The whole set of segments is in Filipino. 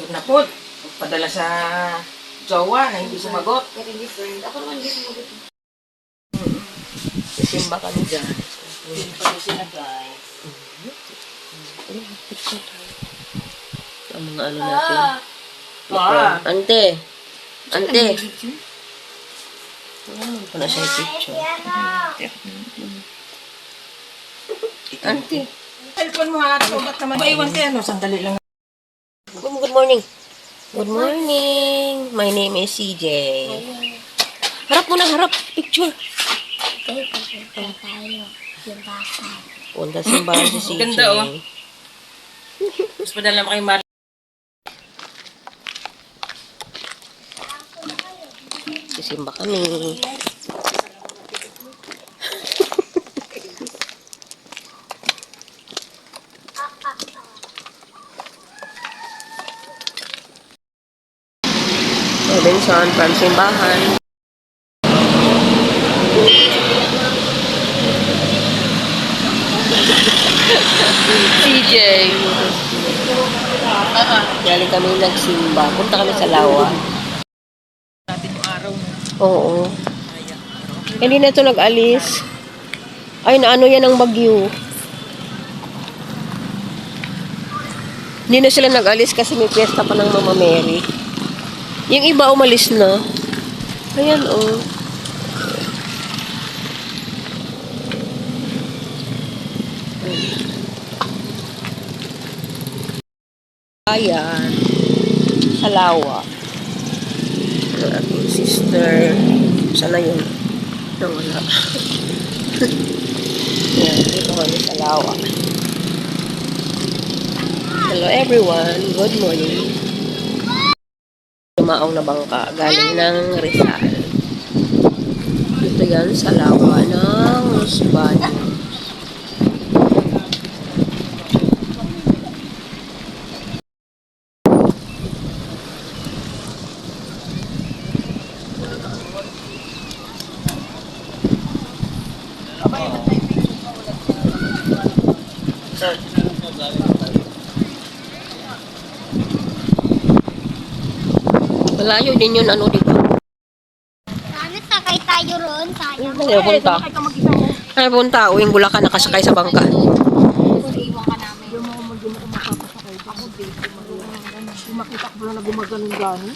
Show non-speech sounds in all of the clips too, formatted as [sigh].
picture na po. Padala sa jowa na hindi sumagot. Very different. Ako naman hindi sumagot. Sisimba kami dyan. Hindi pa rin sila guys. Ang mga ano natin. Ah, Ante! Ante! Ano pa na siya picture? Ante! cellphone mo ha. Ba't naman maiwan kayo? No, sandali lang. Morning! Good morning! My name is CJ. Harap mo na, harap! Picture! Punta simbahan si CJ. Ganda, oh. Mas padala mo kay Mar. Sisimba kami. Robinson from simbahan. [laughs] CJ. Galing kami nagsimba. Punta kami sa Lawa. Natin yung araw na. Oo. Hindi na ito nag-alis. Ay, naano yan ang bagyo. Hindi na sila nag-alis kasi may piyesta pa ng Mama Mary. Yung iba umalis na. Ayan, oh. Ayan. Sa lawa ng aking sister. Sana yun? Nawala. [laughs] Yan, dito kami sa lawa. Hello everyone, good morning. Tumaong na bangka, galing ng Rizal. Dito yan sa lawa ng Los Baños. Malayo din yun, ano dito. Ano sakay tayo ron? Sayang. Ano punta? Ano punta? Uwing Bulacan, nakasakay sa bangka. Makita ko na gumagaling gani.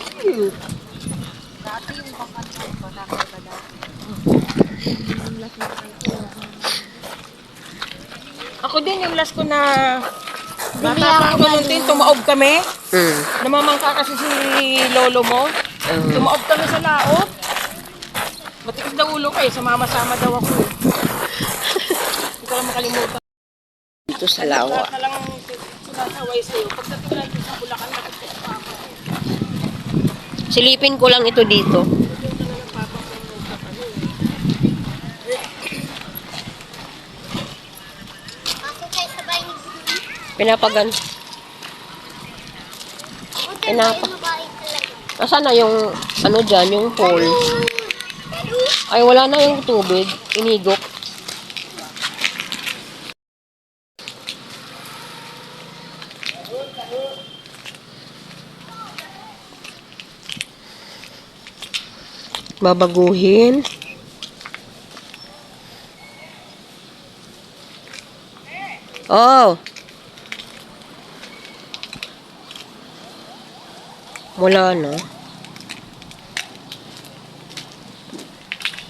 Ako din yung last ko na Nakakatawa ko nung tin, tumaob kami. Hmm. Namamangka kasi si lolo mo. Um, Tumaob kami sa laot. Matigas daw ulo kayo, sumama-sama daw ako. eh. Hindi ko lang makalimutan. dito sa lawa. Lahat na lang sinasaway sa'yo. Pagdating natin sa Bulacan, nakita sa papa. Silipin ko lang ito dito. Pinapagan. Babae talaga. Nasaan na yung, ano dyan, yung pole? Ay, wala na yung tubig. Inigok. Babaguhin. Oh! Wala na.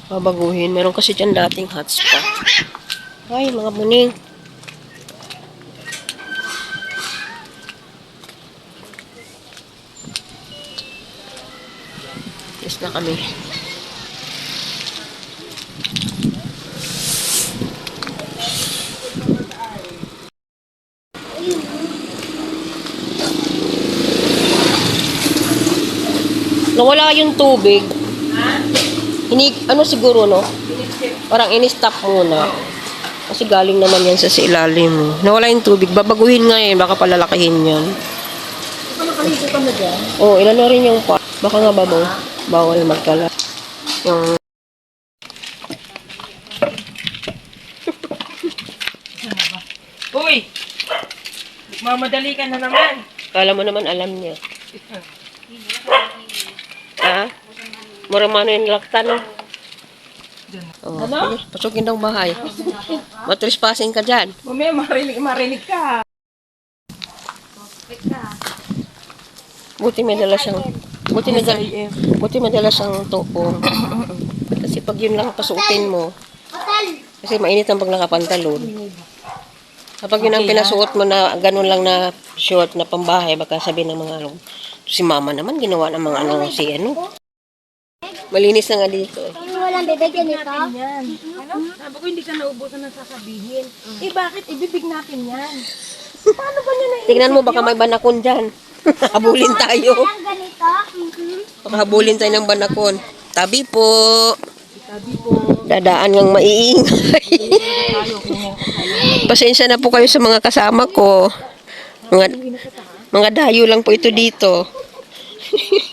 Babaguhin. Meron kasi dyan dating hotspot. Ay, mga muning. Yes na kami. Nawala yung tubig. Hinig, ano siguro, no? Parang in-stop muna. Kasi galing naman yan sa ilalim. eh. Nawala yung tubig. Babaguhin nga eh. Baka palalakihin yan. Oo, oh, ilan na rin yung pa. Baka nga babaw. Bawal magkala. Yung... Uy! Mamadali ka na naman. Kala mo naman alam niya. Ah? Mura mano yung laktan, no? Oh, Ano? pasukin daw bahay. Matrespassing ka dyan. Mamaya marinig, marinig ka. Buti may dala siyang... Buti may dala, buti may dala siyang tuong. Kasi pag yun lang pasuotin mo, kasi mainit ang pag nakapantalon. Kapag yun ang pinasuot mo na ganun lang na short na pambahay, baka sabihin ng mga ano, si mama naman ginawa ng mga ano si ano. Malinis na nga dito. eh. Kami walang bebek ganito. Yan. Ano? Sabi ko hindi ka naubusan ng sasabihin. Eh bakit? Ibibig natin yan. Paano ba niya na Tingnan mo, baka may banakon dyan. [laughs] Habulin tayo. Walang ganito. Mhm. Baka habulin tayo ng banakon. Tabi po. Sabi po, Dadaan ngang maiingay. [laughs] Pasensya na po kayo sa mga kasama ko. Mga, mga dayo lang po ito dito. [laughs]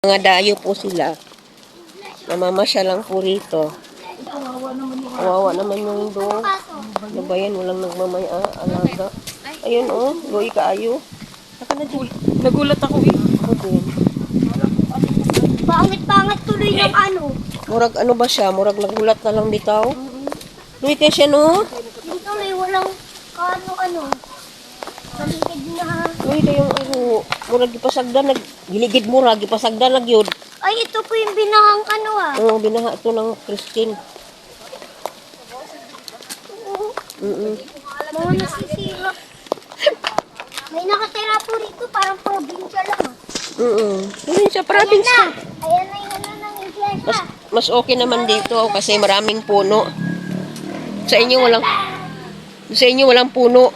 mga dayo po sila. Namamasya lang po rito. Kawawa naman yung do. Ano ba yan? Walang nagmamaya alaga. Ayun oh, loy kaayo. Na. Nagulat ako eh. Ako din. Pangit-pangit tuloy ng ano. Murag ano ba siya? Murag nagulat na lang bitaw. Loy kayo siya no? Yung tuloy walang kano-ano. Paligid na. Loy kayong ano. Murag gipasagdan nag giligid murag gipasagdan nag yun. Ay, ito po yung binahang ano ah. Oo, binaha ito ng Christine. Mm Mga nasisira. May nakatira po rito, parang probinsya lang ah. Mm Yun sa province Ayan ka. na. Ayan na ano ng iglesia. Mas, mas okay naman dito kasi maraming puno. Sa inyo walang sa inyo walang puno.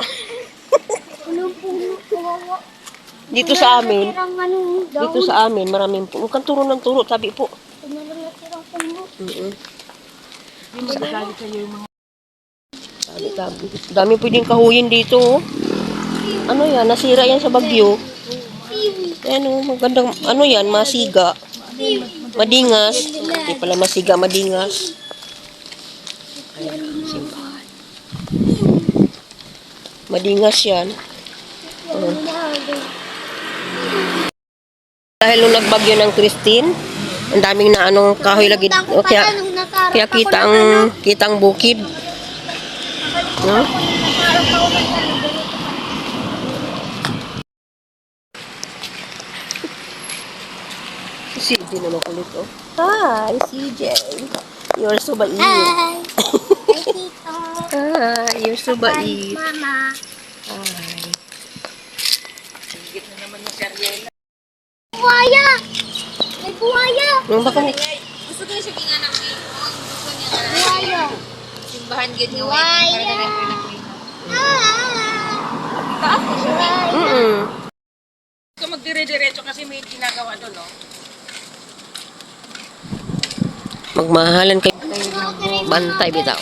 Punong-puno. Kawawa. Dito sa amin, ano, dito sa amin maraming puno. Kan turo ng turo, sabi po. Ano. Mm sa'yo yung mga... Dami, pwedeng kahuyin dito. oh. Ano yan? Nasira yan sa bagyo. Ayan oh, magandang, ano yan? Masiga. Madingas. Hindi pala masiga, madingas. Ayan, simbahan. Madingas yan. Nahagay. Dahil nung nagbagyo ng Christine, ang daming na anong kahoy lagi. O, kaya, kaya kita ng ang, kita ang bukid. No? Si CJ naman kulit oh. Hi, CJ. You're so bait. Hi! [laughs] Hi, Tito. Hi, you're so Hi, bait. Mama. Hi. Buhaya! May buhaya! Nung baka Gusto ko yung sige nga ng gusto niya na Buhaya! simbahan gid nga Buhaya! Ah! Mm-mm. Ito magdire-diretso kasi may ginagawa doon, no? Magmahalan kayo. Bantay bitaw.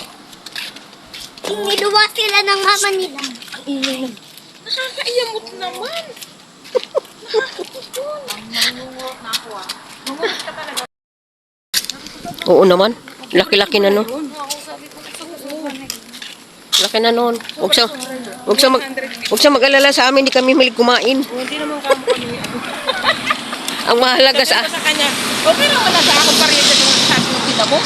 Niluwa sila ng mama nila. Nakakaiyamot naman. Oo naman. Laki-laki na no. Laki na noon. Huwag siya, huwag siya, mag, huwag siya mag-alala sa amin, hindi kami milig kumain. Hindi naman kamo kami. Ang mahalaga sa, Sa kanya, okay naman na sa ako pa rin sa yung sabi kita mo.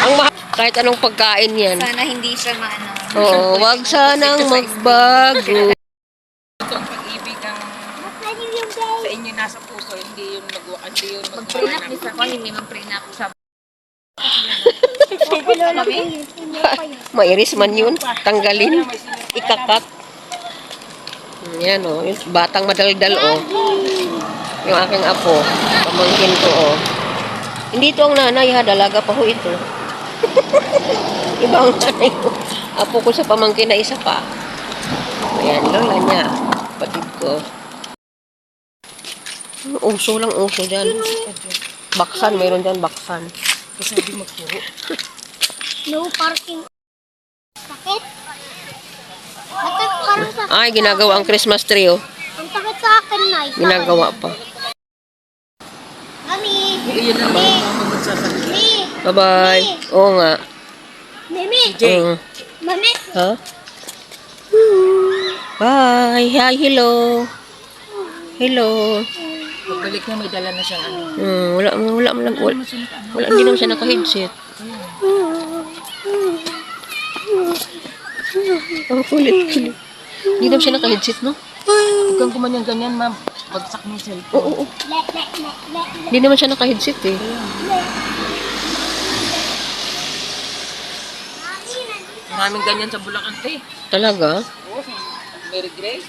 ang ma- kahit anong pagkain yan. Sana hindi siya maano. Oo, wag sanang magbago. Ito ang pag-ibig ang sa inyo nasa puso, hindi yung nag hindi yung Mag-prenup ni sa kwan, hindi mag-prenup sa Mairis man yun. Tanggalin. Ikakat. Yan o. Yung batang madaldal o. Yung aking apo. Pamangkin ko o. Hindi ito ang nanay ha. Dalaga pa ho ito. [laughs] Iba ang nanay ko. Apo ko sa pamangkin na isa pa. Ayan, lola niya. Patid ko. Uso lang uso dyan. Baksan, mayroon dyan baksan. Sabi magpuro. [laughs] No parking. Sakit? Sakit parang sa... Ay, ginagawa ang Christmas tree oh. Ang sakit sa akin, Nay. Ginagawa pa. Mami! Mama magsasabi. Mami! Bye-bye. Oo nga. Mimi! Jay. Mm. Mami! Ha? Bye. Hi, hello. Hello. Pagbalik niya, may dala na siyang ano. Hmm, wala, wala, wala, wala, wala, hindi naman siya naka-headset. Ang kulit, kulit. Hindi naman siya naka-headset, no? Huwag kang kumanyan ganyan, ma'am. Bagsak mo yung cellphone. Oo, oo. Hindi naman siya naka-headset, eh. Maraming ganyan sa Bulacan, te. Talaga? Oo, Mary Grace.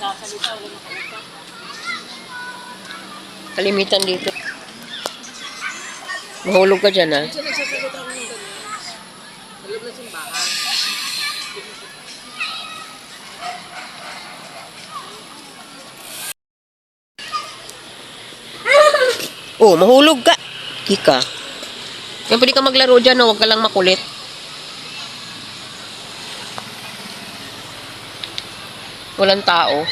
Sasalita, wala makausap. Kalimitan dito. Mahulog ka dyan, simbahan. Oh, mahulog ka. Kika. Yan, pwede ka maglaro dyan, no? Huwag ka lang makulit. Walang tao.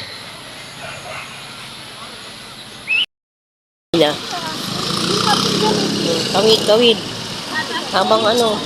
Na. Tawid, tawid. Habang ano.